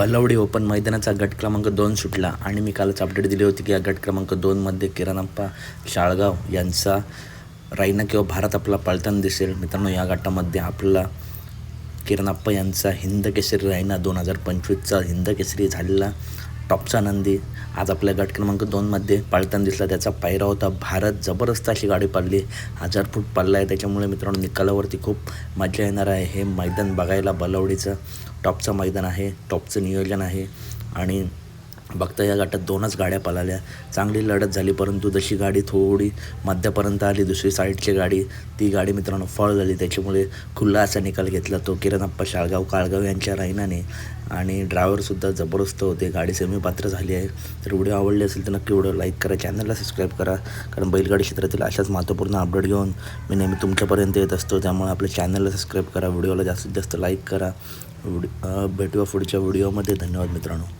Balwadi open मैदानाचा गट क्रमांक दोन सुटला आणि मी कालच अपडेट दिली होती की या गट क्रमांक दोनमध्ये किराणप्पा शाळगाव यांचा रायना किंवा भारत आपला पळताना दिसेल. मित्रांनो या गटामध्ये आपला किरणप्पा यांचा हिंद केसरी रायना दोन हजार पंचवीसचा हिंद केसरी झालेला टॉपचा नंदी. आज आपल्या गट क्रमांक दोनमध्ये पाळताना दिसला त्याचा पायरा होता. भारत जबरदस्त अशी गाडी पाडली. हजार फूट पाडला आहे त्याच्यामुळे मित्रांनो निकालावरती खूप मजा येणार आहे. हे मैदान बघायला बलवडीचं टॉपचं मैदान आहे. टॉपचं नियोजन आहे. आणि बघता या गटात दोनच गाड्या पळाल्या. चांगली लढत झाली परंतु जशी गाडी थोडी मध्यापर्यंत आली दुसरी साईडची गाडी ती गाडी मित्रांनो फळ झाली. त्याच्यामुळे खुल्ला असा निकाल घेतला तो किरणप्पा शाळगाव काळगाव यांच्या राहिनाने. आणि ड्रायव्हरसुद्धा जबरदस्त होते. गाडी सेमी पात्र झाली आहे. तर व्हिडिओ आवडले असेल तर नक्की व्हिडिओ लाईक करा चॅनलला सबस्क्राईब करा. कारण बैलगाडी क्षेत्रातील अशाच महत्त्वपूर्ण अपडेट घेऊन मी नेहमी तुमच्यापर्यंत येत असतो. त्यामुळे आपल्या चॅनलला सबस्क्राईब करा व्हिडिओला जास्तीत जास्त लाईक करा. व्हिडिओ भेटूया पुढच्या व्हिडिओमध्ये. धन्यवाद मित्रांनो.